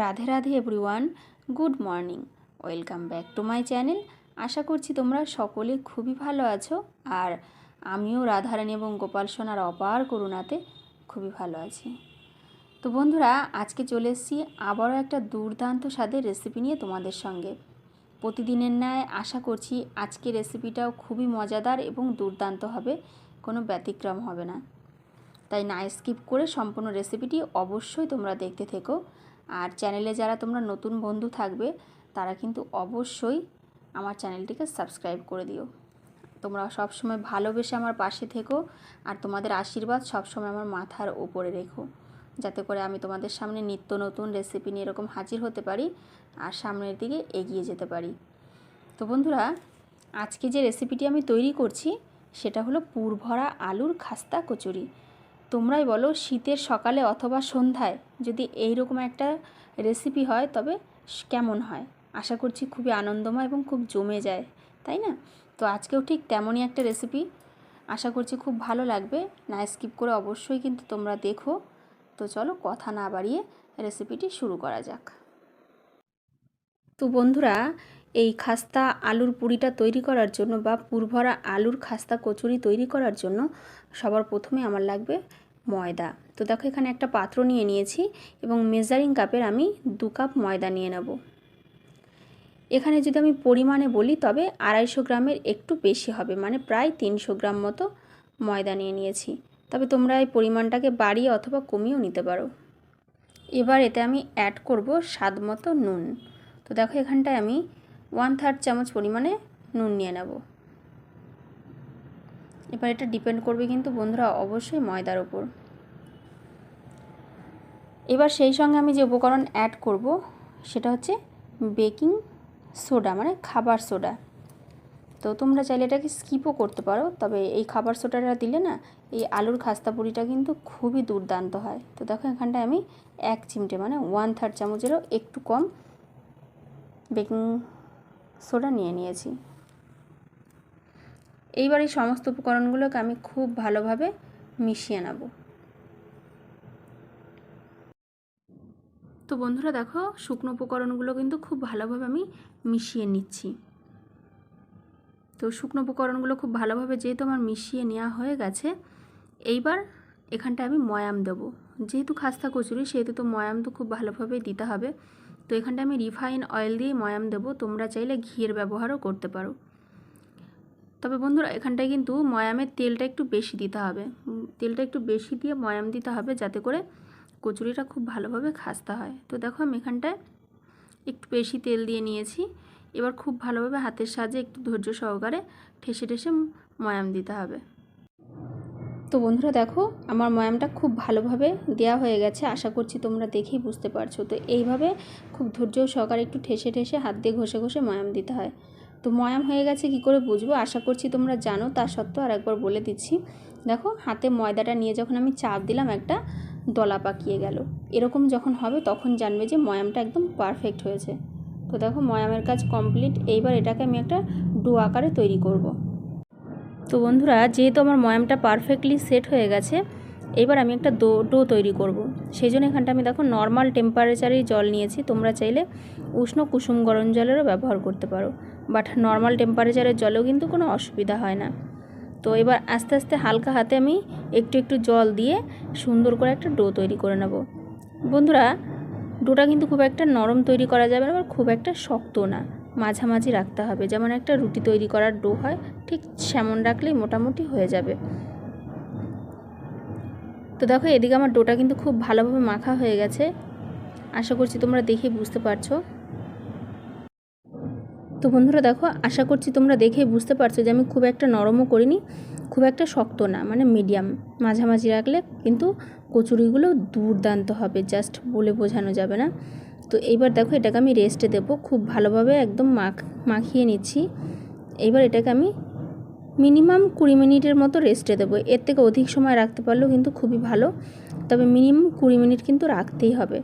Radhe Radhe everyone good morning welcome back to my channel আশা করছি তোমরা সকলে খুবই ভালো আছো, আর আমিও রাধারানী এবং গোপাল সোনার অপার করুণাতে খুবই ভালো আছি। তো বন্ধুরা, আজকে চলে এসেছি আবারও একটা দুর্দান্ত স্বাদের রেসিপি নিয়ে তোমাদের সঙ্গে। প্রতিদিনের ন্যায় আশা করছি আজকে রেসিপিটাও খুবই মজাদার এবং দুর্দান্ত হবে, কোনো ব্যতিক্রম হবে না। তাই না স্কিপ করে সম্পূর্ণ রেসিপিটি অবশ্যই তোমরা দেখতে থেকো। আর চ্যানেলে যারা তোমরা নতুন বন্ধু থাকবে, তারা কিন্তু অবশ্যই আমার চ্যানেলটিকে সাবস্ক্রাইব করে দিও। তোমরা সবসময় ভালোবেসে আমার পাশে থেকো আর তোমাদের আশীর্বাদ সবসময় আমার মাথার ওপরে রেখো। যাতে করে আমি তোমাদের সামনে নিত্য নতুন রেসিপি নিয়ে এরকম হাজির হতে পারি আর সামনের দিকে এগিয়ে যেতে পারি। তো বন্ধুরা, আজকে যে রেসিপিটি আমি তৈরি করছি, সেটা হলো পুরভরা আলুর খাস্তা কচুরি। তোমরাই বলো শীতের সকালে অথবা সন্ধ্যায় যদি এই রকম একটা রেসিপি হয় তবে কেমন হয়? আশা করছি খুবই আনন্দময় এবং খুব জমে যায়, তাই না? তো আজকেও ঠিক তেমনই একটা রেসিপি আশা করছি খুব ভালো লাগবে। না স্কিপ করে অবশ্যই কিন্তু তোমরা দেখো। তো চলো কথা না বাড়িয়ে রেসিপিটি শুরু করা যাক। তো বন্ধুরা এই খাস্তা আলুর পুরিটা তৈরি করার জন্য বা পুরভরা আলুর খাস্তা কচুরি তৈরি করার জন্য সবার প্রথমে আমার লাগবে ময়দা। তো দেখো এখানে একটা পাত্র নিয়ে নিয়েছি এবং মেজারিং কাপের আমি দু কাপ ময়দা নিয়ে নেব। এখানে যদি আমি পরিমাণে বলি তবে আড়াইশো গ্রামের একটু বেশি হবে মানে প্রায় তিনশো গ্রাম মতো ময়দা নিয়ে নিয়েছি। তবে তোমরা এই পরিমাণটাকে বাড়িয়ে অথবা কমিয়েও নিতে পারো। এবার এতে আমি অ্যাড করব স্বাদ মতো নুন। তো দেখো এখানটায় আমি ওয়ান থার্ড চামচ পরিমাণে নুন নিয়ে নেব। এবার এটা ডিপেন্ড করবে কিন্তু বন্ধুরা অবশ্যই ময়দার ওপর এবার সেই সঙ্গে আমি যে উপকরণ অ্যাড করব, সেটা হচ্ছে বেকিং সোডা মানে খাবার সোডা তো তোমরা চাইলে এটাকে স্কিপও করতে পারো, তবে এই খাবার সোডাটা দিলে না, এই আলুর খাস্তা পুরিটা কিন্তু খুবই দুর্দান্ত হয়। তো দেখো এখানটায় আমি এক চিমটে মানে ওয়ান থার্ড চামচেরও একটু কম বেকিং সোডা নিয়ে নিয়েছি। এইবার এই সমস্ত উপকরণগুলোকে আমি খুব ভালোভাবে মিশিয়ে নেব। তো বন্ধুরা দেখো, শুকনো উপকরণগুলো কিন্তু খুব ভালোভাবে আমি মিশিয়ে নিচ্ছি। তো শুকনো উপকরণগুলো খুব ভালোভাবে যেহেতু আমার মিশিয়ে নেওয়া হয়ে গেছে, এইবার এখানটা আমি ময়াম দেব। যেহেতু খাস্তা কচুরি, সেহেতু তো ময়াম তো খুব ভালোভাবেই দিতে হবে। তো এখানটা আমি রিফাইন অয়েল দিয়ে ময়াম দেবো। তোমরা চাইলে ঘিয়ের ব্যবহারও করতে পারো। তবে বন্ধুরা, এখানটায় কিন্তু ময়ামের তেলটা একটু বেশি দিতে হবে। তেলটা একটু বেশি দিয়ে ময়াম দিতে হবে যাতে করে কচুরিটা খুব ভালোভাবে খাস্তা হয়। তো দেখো, আমি এখানটায় একটু বেশি তেল দিয়ে নিয়েছি। এবার খুব ভালোভাবে হাতের সাহায্যে একটু ধৈর্য সহকারে ঠেসে ঠেসে ময়াম দিতে হবে। তো বন্ধুরা দেখো, আমার ময়ামটা খুব ভালোভাবে দেওয়া হয়ে গেছে, আশা করছি তোমরা দেখেই বুঝতে পারছ। তো এইভাবে খুব ধৈর্য সহকারে একটু ঠেসে ঠেসে হাত দিয়ে ঘষে ঘষে ময়াম দিতে হয়। তো ময়াম হয়ে গেছে, কি করে বুঝব? আশা করছি তোমরা জানো, তা সত্ত্বেও আর একবার বলে দিচ্ছি। দেখো, হাতে ময়দাটা নিয়ে যখন আমি চাপ দিলাম, একটা দলা পাকিয়ে গেল। এরকম যখন হবে, তখন জানবে যে ময়ামটা একদম পারফেক্ট হয়েছে। তো দেখো, ময়ামের কাজ কমপ্লিট এইবার এটাকে আমি একটা ডো আকারে তৈরি করব। তো বন্ধুরা, যেহেতু আমার ময়ামটা পারফেক্টলি সেট হয়ে গেছে, এবার আমি একটা ডো ডো তৈরি করব। সেই জন্য এখানটা আমি দেখো নর্মাল টেম্পারেচারেই জল নিয়েছি। তোমরা চাইলে উষ্ণ কুসুম গরম জলেরও ব্যবহার করতে পারো। বাট নর্মাল টেম্পারেচারের জলেও কিন্তু কোনো অসুবিধা হয় না। তো এবার আস্তে আস্তে হালকা হাতে আমি একটু একটু জল দিয়ে সুন্দর করে একটা ডো তৈরি করে নেব। বন্ধুরা ডোটা কিন্তু খুব একটা নরম তৈরি করা যাবে না, আবার খুব একটা শক্ত না। মাঝামাঝি রাখতে হবে। যেমন একটা রুটি তৈরি করার ডো হয়, ঠিক সেমন রাখলেই মোটামুটি হয়ে যাবে। তো দেখো, এদিকে আমার ডোটা কিন্তু খুব ভালোভাবে মাখা হয়ে গেছে। আশা করছি তোমরা দেখে বুঝতে পারছ। তো বন্ধুরা দেখো, আশা করছি তোমরা দেখে বুঝতে পারছ যে আমি খুব একটা নরমও করিনি, খুব একটা শক্ত না মানে মিডিয়াম। মাঝামাঝি রাখলে কিন্তু কচুরিগুলো দুর্দান্ত হবে, জাস্ট বলে বোঝানো যাবে না। তো এইবার দেখো এটাকে আমি রেস্টে দেব। খুব ভালোভাবে একদম মাখ, মাখিয়ে নিচ্ছি। এইবার এটাকে আমি মিনিমাম কুড়ি মিনিটের মতো রেস্টে দেবো। এর থেকে অধিক সময় রাখতে পারলেও কিন্তু খুবই ভালো। তবে মিনিমাম কুড়ি মিনিট কিন্তু রাখতেই হবে।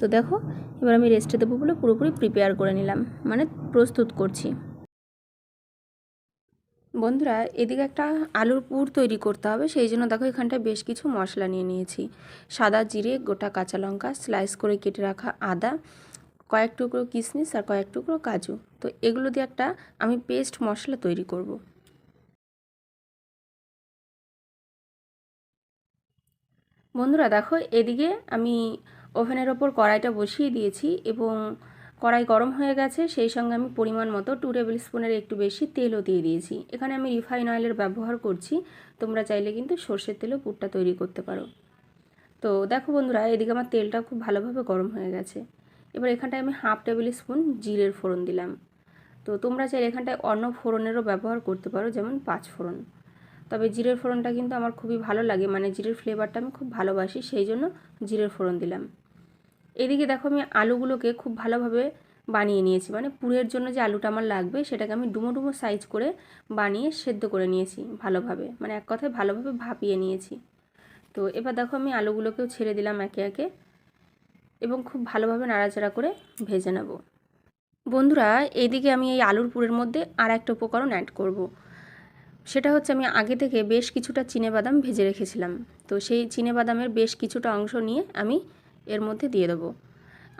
তো দেখো, এবার আমি রেস্টে দেবো বলে পুরোপুরি প্রিপেয়ার করে নিলাম। মানে প্রস্তুত করছি। বন্ধুরা, এদিকে একটা আলুর পুর তৈরি করতে হবে, সেই জন্য দেখো এখানটায় বেশ কিছু মশলা নিয়ে নিয়েছি সাদা জিরে, গোটা কাঁচা লঙ্কা, স্লাইস করে কেটে রাখা আদা, কয়েক টুকরো কিশমিশ আর কয়েক টুকরো কাজু তো এগুলো দিয়ে একটা আমি পেস্ট মশলা তৈরি করব। বন্ধুরা, দেখো এদিকে আমি ওভেনের ওপর কড়াইটা বসিয়ে দিয়েছি এবং কড়াই গরম হয়ে গেছে, সেই সঙ্গে আমি পরিমাণ মতো টু টেবিল স্পুনের একটু বেশি তেলও দিয়ে দিয়েছি। এখানে আমি রিফাইন অয়েলের ব্যবহার করছি, তোমরা চাইলে কিন্তু সর্ষের তেলেও পুরটা তৈরি করতে পারো। তো দেখো বন্ধুরা, এদিকে আমার তেলটা খুব ভালোভাবে গরম হয়ে গেছে। এবার এখানটায় আমি হাফ টেবিল স্পুন জিরের ফোড়ন দিলাম। তো তোমরা চাইলে এখানটায় অন্য ফোড়নেরও ব্যবহার করতে পারো, যেমন পাঁচ ফোড়ন। তবে জিরের ফোড়নটা কিন্তু আমার খুবই ভালো লাগে মানে জিরের ফ্লেভারটা আমি খুব ভালোবাসি, সেই জন্য জিরের ফোড়ন দিলাম। এদিকে দেখো আমি আলুগুলোকে খুব ভালোভাবে বানিয়ে নিয়েছি। মানে পুরের জন্য যে আলুটা আমার লাগবে, সেটাকে আমি ডুমো ডুমো সাইজ করে বানিয়ে সেদ্ধ করে নিয়েছি ভালোভাবে। মানে এক কথায় ভালোভাবে ভাপিয়ে নিয়েছি। তো এবার দেখো আমি আলুগুলোকেও ছেড়ে দিলাম একে একে এবং খুব ভালোভাবে নাড়াচাড়া করে ভেজে নেব। বন্ধুরা এইদিকে আমি এই আলুর পুরের মধ্যে আর একটা উপকরণ অ্যাড করব। সেটা হচ্ছে আমি আগে থেকে বেশ কিছুটা বাদাম ভেজে রেখেছিলাম। তো সেই চিনে বাদামের বেশ কিছুটা অংশ নিয়ে আমি এর মধ্যে দিয়ে দেবো।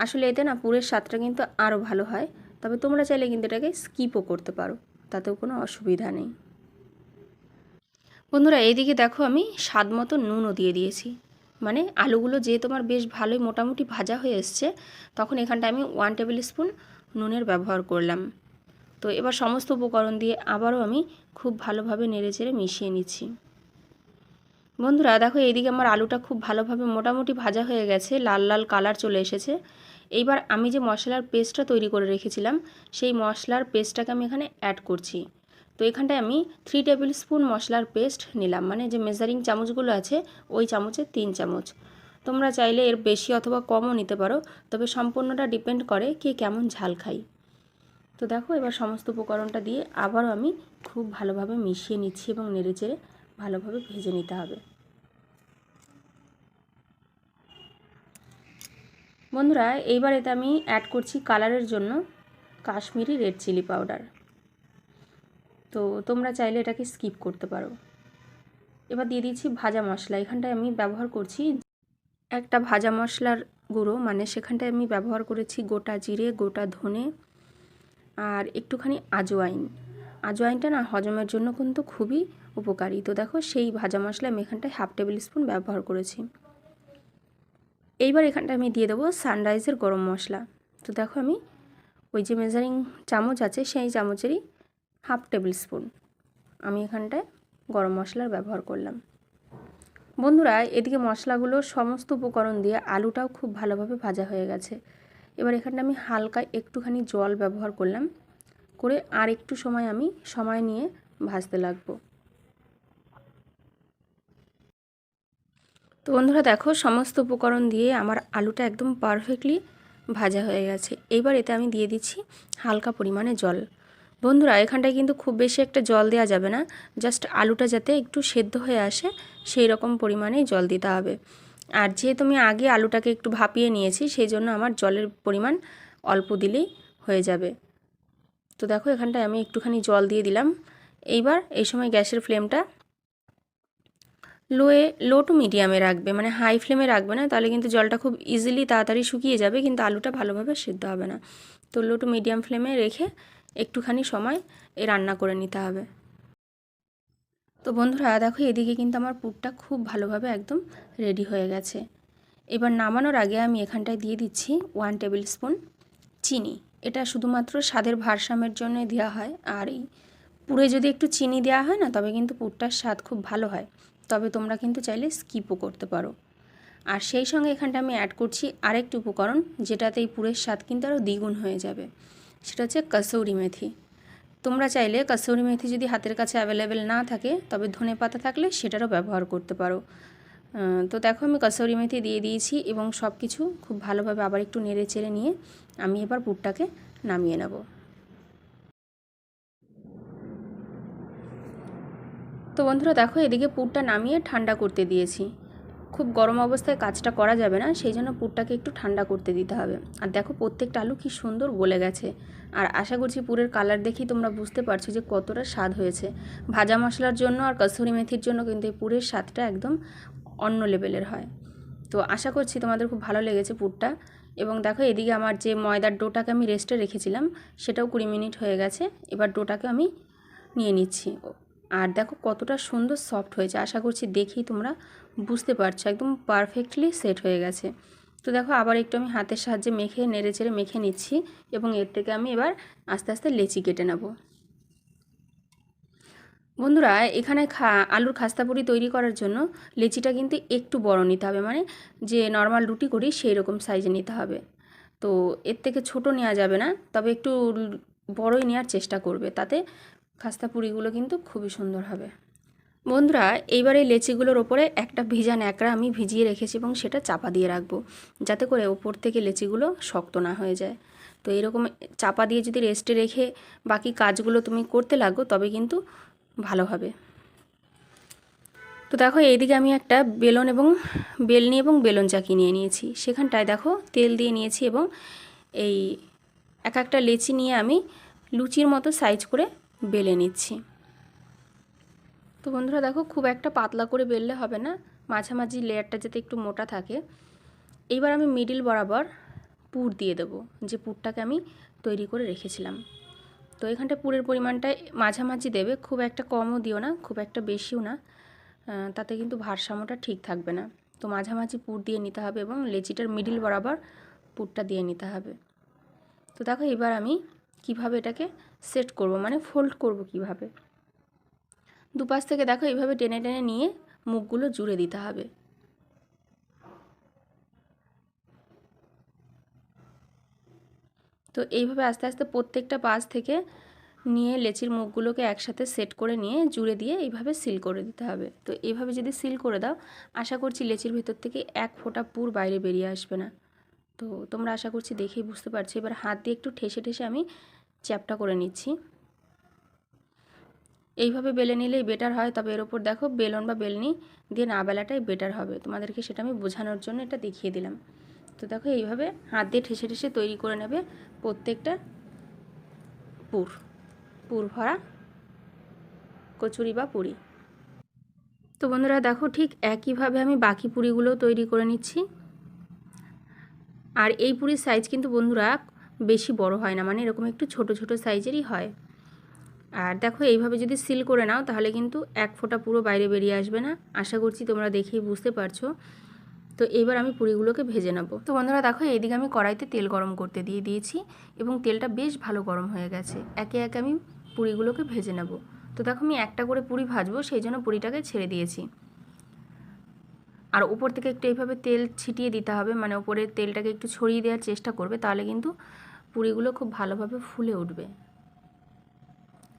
আসলে এতে না পুরের স্বাদটা কিন্তু আরও ভালো হয়, তবে তোমরা চাইলে কিন্তু এটাকে স্কিপও করতে পারো, তাতেও কোনো অসুবিধা নেই। বন্ধুরা, এইদিকে দেখো আমি স্বাদ মতো নুনও দিয়ে দিয়েছি। মানে আলুগুলো যে তোমার বেশ ভালোই মোটামুটি ভাজা হয়ে এসছে, তখন এখানটা আমি ওয়ান টেবিল স্পুন নুনের ব্যবহার করলাম। তো এবার সমস্ত উপকরণ দিয়ে আবারও আমি খুব ভালোভাবে নেড়ে চেড়ে মিশিয়ে নিচ্ছি। বন্ধুরা, দেখো এইদিকে আমার আলুটা খুব ভালোভাবে মোটামুটি ভাজা হয়ে গেছে, লাল লাল কালার চলে এসেছে। এইবার আমি যে মশলার পেস্টটা তৈরি করে রেখেছিলাম, সেই মশলার পেস্টটাকে আমি এখানে অ্যাড করছি। তো এখানটায় আমি থ্রি টেবিল স্পুন মশলার পেস্ট নিলাম মানে যে মেজারিং চামচগুলো আছে, ওই চামচে তিন চামচ। তোমরা চাইলে এর বেশি অথবা কমও নিতে পারো, তবে সম্পূর্ণটা ডিপেন্ড করে কে কেমন ঝাল খাই তো দেখো, এবার সমস্ত উপকরণটা দিয়ে আবারও আমি খুব ভালোভাবে মিশিয়ে নিচ্ছি এবং নেড়ে চেড়ে ভালোভাবে ভেজে নিতে হবে। বন্ধুরা, এইবার এতে আমি অ্যাড করছি কালারের জন্য কাশ্মীরি রেড চিলি পাউডার তো তোমরা চাইলে এটাকে স্কিপ করতে পারো। এবার দিয়ে দিচ্ছি ভাজা মশলা। এখানটায় আমি ব্যবহার করছি একটা ভাজা মশলার গুঁড়ো মানে সেখানটায় আমি ব্যবহার করেছি গোটা জিরে, গোটা ধনে আর একটুখানি আজওয়াইন। আজওয়াইনটা না হজমের জন্য কিন্তু খুবই উপকারী। তো দেখো সেই ভাজা মশলা আমি এখানটায় হাফ টেবিল স্পুন ব্যবহার করেছি। এইবার এখানটা আমি দিয়ে দেবো সানরাইজের গরম মশলা। তো দেখো আমি ওই যে মেজারিং চামচ আছে, সেই চামচেরই হাফ টেবিল স্পুন আমি এখানটায় গরম মশলার ব্যবহার করলাম। বন্ধুরা, এদিকে মশলাগুলো সমস্ত উপকরণ দিয়ে আলুটাও খুব ভালোভাবে ভাজা হয়ে গেছে। এবার এখানটা আমি হালকা একটুখানি জল ব্যবহার করলাম। করে আর একটু সময় আমি সময় নিয়ে ভাজতে লাগবো। তো বন্ধুরা দেখো, সমস্ত উপকরণ দিয়ে আমার আলুটা একদম পারফেক্টলি ভাজা হয়ে গেছে। এইবার এতে আমি দিয়ে দিচ্ছি হালকা পরিমাণে জল। বন্ধুরা, এখানটায় কিন্তু খুব বেশি একটা জল দেওয়া যাবে না। জাস্ট আলুটা যাতে একটু সেদ্ধ হয়ে আসে, সেই রকম পরিমাণেই জল দিতে হবে। আর যেহেতু আমি আগে আলুটাকে একটু ভাপিয়ে নিয়েছি, সেই জন্য আমার জলের পরিমাণ অল্প দিলেই হয়ে যাবে। তো দেখো, এখানটায় আমি একটুখানি জল দিয়ে দিলাম। এইবার এই সময় গ্যাসের ফ্লেমটা লোয়ে লো টু মিডিয়ামে রাখবে মানে হাই ফ্লেমে রাখবে না, তাহলে কিন্তু জলটা খুব ইজিলি তাড়াতাড়ি শুকিয়ে যাবে, কিন্তু আলুটা ভালোভাবে সিদ্ধ হবে না। তো লো টু মিডিয়াম ফ্লেমে রেখে একটুখানি সময় এ রান্না করে নিতে হবে। তো বন্ধুরা, দেখো এদিকে কিন্তু আমার পুরটা খুব ভালোভাবে একদম রেডি হয়ে গেছে। এবার নামানোর আগে আমি এখানটায় দিয়ে দিচ্ছি ওয়ান টেবিল স্পুন চিনি। এটা শুধুমাত্র স্বাদের ভারসাম্যের জন্য দেওয়া হয়, আর এই পুরে যদি একটু চিনি দেওয়া হয় না, তবে কিন্তু পুরটার স্বাদ খুব ভালো হয়। তবে তোমরা কিন্তু চাইলে স্কিপও করতে পারো। আর সেই সঙ্গে এখানটা আমি অ্যাড করছি আরেকটি উপকরণ যেটাতে এই পুরের স্বাদ কিন্তু আরও দ্বিগুণ হয়ে যাবে। সেটা হচ্ছে কসৌরি মেথি। তোমরা চাইলে কসৌরি মেথি যদি হাতের কাছে অ্যাভেলেবেল না থাকে, তবে ধনে পাতা থাকলে সেটারও ব্যবহার করতে পারো। তো দেখো আমি কসৌরি মেথি দিয়ে দিয়েছি এবং সব কিছু খুব ভালোভাবে আবার একটু নেড়ে চেড়ে নিয়ে আমি এবার পুরটাকে নামিয়ে নেব। তো বন্ধুরা দেখো, এদিকে পুরটা নামিয়ে ঠান্ডা করতে দিয়েছি। খুব গরম অবস্থায় কাজটা করা যাবে না, সেই জন্য পুরটাকে একটু ঠান্ডা করতে দিতে হবে। আর দেখো, প্রত্যেকটা আলু কি সুন্দর গলে গেছে। আর আশা করছি পুরের কালার দেখেই তোমরা বুঝতে পারছ যে কতটা স্বাদ হয়েছে। ভাজা মশলার জন্য আর কসুরি মেথির জন্য কিন্তু এই পুরের স্বাদটা একদম অন্য লেভেলের হয়। তো আশা করছি তোমাদের খুব ভালো লেগেছে পুরটা। এবং দেখো, এদিকে আমার যে ময়দার ডোটাকে আমি রেস্টে রেখেছিলাম, সেটাও কুড়ি মিনিট হয়ে গেছে। এবার ডোটাকে আমি নিয়ে নিচ্ছি। আর দেখো কতটা সুন্দর সফট হয়েছে। আশা করছি দেখেই তোমরা বুঝতে পারছ। একদম পারফেক্টলি সেট হয়ে গেছে। তো দেখো আবার একটু আমি হাতের সাহায্যে মেখে, নেড়ে চেড়ে মেখে নিচ্ছি এবং এর থেকে আমি এবার আস্তে আস্তে লেচি কেটে নেব। বন্ধুরা, এখানে খা, আলুর খাস্তা পুরি তৈরি করার জন্য লেচিটা কিন্তু একটু বড় নিতে হবে। মানে যে নর্মাল রুটি করি সেই রকম সাইজে নিতে হবে। তো এর থেকে ছোট নেওয়া যাবে না, তবে একটু বড়ই নেওয়ার চেষ্টা করবে। তাতে খাস্তা পুরিগুলো কিন্তু খুবই সুন্দর হবে। বন্ধুরা, এইবার এই লেচিগুলোর ওপরে একটা ভিজা ন্যাকড়া আমি ভিজিয়ে রেখেছি এবং সেটা চাপা দিয়ে রাখব, যাতে করে ওপর থেকে লেচিগুলো শক্ত না হয়ে যায়। তো এরকম চাপা দিয়ে যদি রেস্টে রেখে বাকি কাজগুলো তুমি করতে লাগো, তবে কিন্তু ভালো হবে। তো দেখো, এইদিকে আমি একটা বেলন এবং বেলনি এবং বেলন চাকি নিয়ে নিয়েছি। সেখানটায় দেখো তেল দিয়ে নিয়েছি এবং এই এক একটা লেচি নিয়ে আমি লুচির মতো সাইজ করে বেলে নিচ্ছি। তো বন্ধুরা দেখো, খুব একটা পাতলা করে বেললে হবে না। মাঝামাঝি লেয়ারটা যাতে একটু মোটা থাকে। এইবার আমি মিডিল বরাবর পুর দিয়ে দেবো, যে পুরটাকে আমি তৈরি করে রেখেছিলাম। তো এখানটা পুরের পরিমাণটা মাঝামাঝি দেবে, খুব একটা কমও দিও না, খুব একটা বেশিও না। তাতে কিন্তু ভারসাম্যটা ঠিক থাকবে না। তো মাঝামাঝি পুর দিয়ে নিতে হবে এবং লেচিটার মিডিল বরাবর পুরটা দিয়ে নিতে হবে। তো দেখো, এবার আমি কীভাবে এটাকে সেট করব মানে ফোল্ড করব কীভাবে? দুপাশ থেকে দেখো এইভাবে টেনে টেনে নিয়ে মুখগুলো জুড়ে দিতে হবে। তো এইভাবে আস্তে আস্তে প্রত্যেকটা পাশ থেকে নিয়ে লেচির মুখগুলোকে একসাথে সেট করে নিয়ে জুড়ে দিয়ে এইভাবে সিল করে দিতে হবে। তো এইভাবে যদি সিল করে দাও, আশা করছি লেচির ভেতর থেকে এক ফোঁটা পুর বাইরে বেরিয়ে আসবে না। তো তোমরা আশা করছি দেখেই বুঝতে পারছ। এবার হাত দিয়ে একটু ঠেসে ঠেসে আমি চ্যাপটা করে নিচ্ছি। এইভাবে বেলে নিলেই বেটার হয়, তবে এর ওপর দেখো বেলন বা বেলনি দিয়ে না বেলাটাই বেটার হবে। তোমাদেরকে সেটা আমি বোঝানোর জন্য এটা দেখিয়ে দিলাম। তো দেখো এইভাবে হাত দিয়ে ঠেসে ঠেসে তৈরি করে নেবে প্রত্যেকটা পুর পুর ভরা কচুরি বা পুরি। তো বন্ধুরা দেখো ঠিক একইভাবে আমি বাকি পুরিগুলো তৈরি করে নিচ্ছি। আর এই পুরীর সাইজ কিন্তু বন্ধুরা বেশি বড় হয় না মানে এরকম একটু ছোট ছোট সাইজেরই হয়। আর দেখো, এইভাবে যদি সিল করে নাও, তাহলে কিন্তু এক ফোঁটা পুরো বাইরে বেরিয়ে আসবে না। আশা করছি তোমরা দেখেই বুঝতে পারছ। তো এবার আমি পুরিগুলোকে ভেজে নেব। তো বন্ধুরা, দেখো, এইদিকে আমি কড়াইতে তেল গরম করতে দিয়ে দিয়েছি এবং তেলটা বেশ ভালো গরম হয়ে গেছে। একে একে আমি পুরিগুলোকে ভেজে নেব। তো দেখো, আমি একটা করে পুরি ভাজবো, সেই জন্য পুরিটাকে ছেড়ে দিয়েছি। আর উপর থেকে একটু এইভাবে তেল ছিটিয়ে দিতে হবে মানে উপরে তেলটাকে একটু ছড়িয়ে দেওয়ার চেষ্টা করবে, তাহলে কিন্তু পুরিগুলো খুব ভালোভাবে ফুলে উঠবে।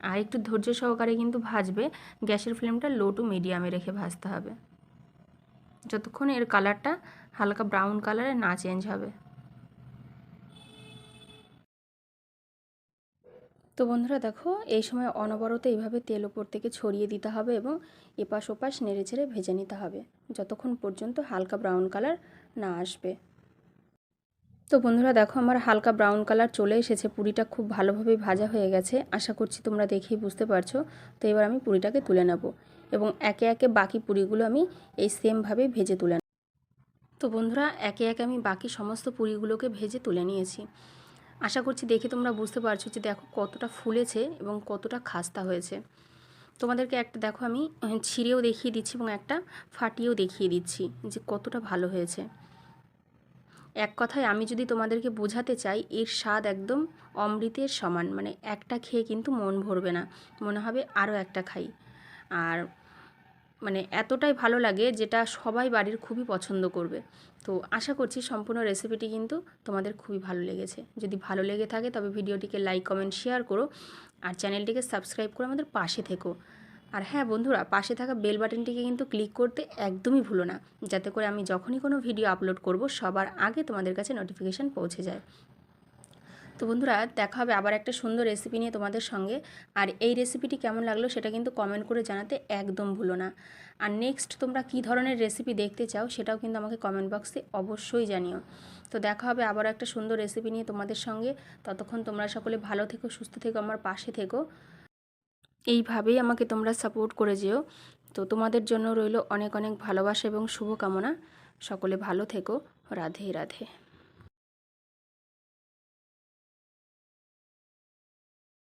আর একটু ধৈর্য সহকারে কিন্তু ভাজবে, গ্যাসের ফ্লেমটা লো টু মিডিয়ামে রেখে ভাজতে হবে। যতক্ষণ এর কালারটা হালকা ব্রাউন কালারে না চেঞ্জ হবে। তো বন্ধুরা দেখো, এই সময় অনবরত এইভাবে তেল ওপর থেকে ছড়িয়ে দিতে হবে এবং এপাশ ওপাশ নেড়ে ছেড়ে ভেজে নিতে হবে, যতক্ষণ পর্যন্ত হালকা ব্রাউন কালার না আসবে। তো বন্ধুরা দেখো আমার হালকা ব্রাউন কালার চলে এসেছে, পুরিটা খুব ভালোভাবে ভাজা হয়ে গেছে, আশা করছি তোমরা দেখেই বুঝতে পারছ। তো এবার আমি পুরিটাকে তুলে নেব এবং একে একে বাকি পুরিগুলো আমি এই সেমভাবে ভেজে তুলে নেব। তো বন্ধুরা একে একে আমি বাকি সমস্ত পুরিগুলোকে ভেজে তুলে নিয়েছি। আশা করছি দেখে তোমরা বুঝতে পারছ যে দেখো কতটা ফুলেছে এবং কতটা খাস্তা হয়েছে। তোমাদেরকে একটা দেখো আমি, ছিঁড়েও দেখিয়ে দিচ্ছি এবং একটা ফাটিয়েও দেখিয়ে দিচ্ছি যে কতটা ভালো হয়েছে। এক কথায় আমি যদি তোমাদেরকে বোঝাতে চাই, এর স্বাদ একদম অমৃতের সমান। মানে একটা খেয়ে কিন্তু মন ভরবে না। মনে হবে আরও একটা খাই। আর মানে এতটাই ভালো লাগে যেটা সবাই বাড়ির খুবই পছন্দ করবে। তো আশা করছি সম্পূর্ণ রেসিপিটি কিন্তু তোমাদের খুবই ভালো লেগেছে। যদি ভালো লেগে থাকে তবে ভিডিওটিকে লাইক কমেন্ট শেয়ার করো। আর চ্যানেলটিকে সাবস্ক্রাইব করে আমাদের পাশে থেকো। আর হ্যাঁ বন্ধুরা, পাশে থাকা বেল বাটনটিকে কিন্তু ক্লিক করতে একদমই ভুলো না। যাতে করে আমি যখনই কোনো ভিডিও আপলোড করব, সবার আগে তোমাদের কাছে নোটিফিকেশান পৌঁছে যায়। তো বন্ধুরা, দেখা হবে আবার একটা সুন্দর রেসিপি নিয়ে তোমাদের সঙ্গে। আর এই রেসিপিটি কেমন লাগল সেটা কিন্তু কমেন্ট করে জানাতে একদম ভুলো না। আর নেক্সট তোমরা কী ধরনের রেসিপি দেখতে চাও সেটাও কিন্তু আমাকে কমেন্ট বক্সে অবশ্যই জানিও। তো দেখা হবে আবার একটা সুন্দর রেসিপি নিয়ে তোমাদের সঙ্গে। ততক্ষণ তোমরা সকলে ভালো থেকো, সুস্থ থেকো, আমার পাশে থেকো। এইভাবেই আমাকে তোমরা সাপোর্ট করে যেও। তো তোমাদের জন্য রইল অনেক অনেক ভালোবাসা এবং শুভকামনা। সকলে ভালো থেকো। রাধে রাধে।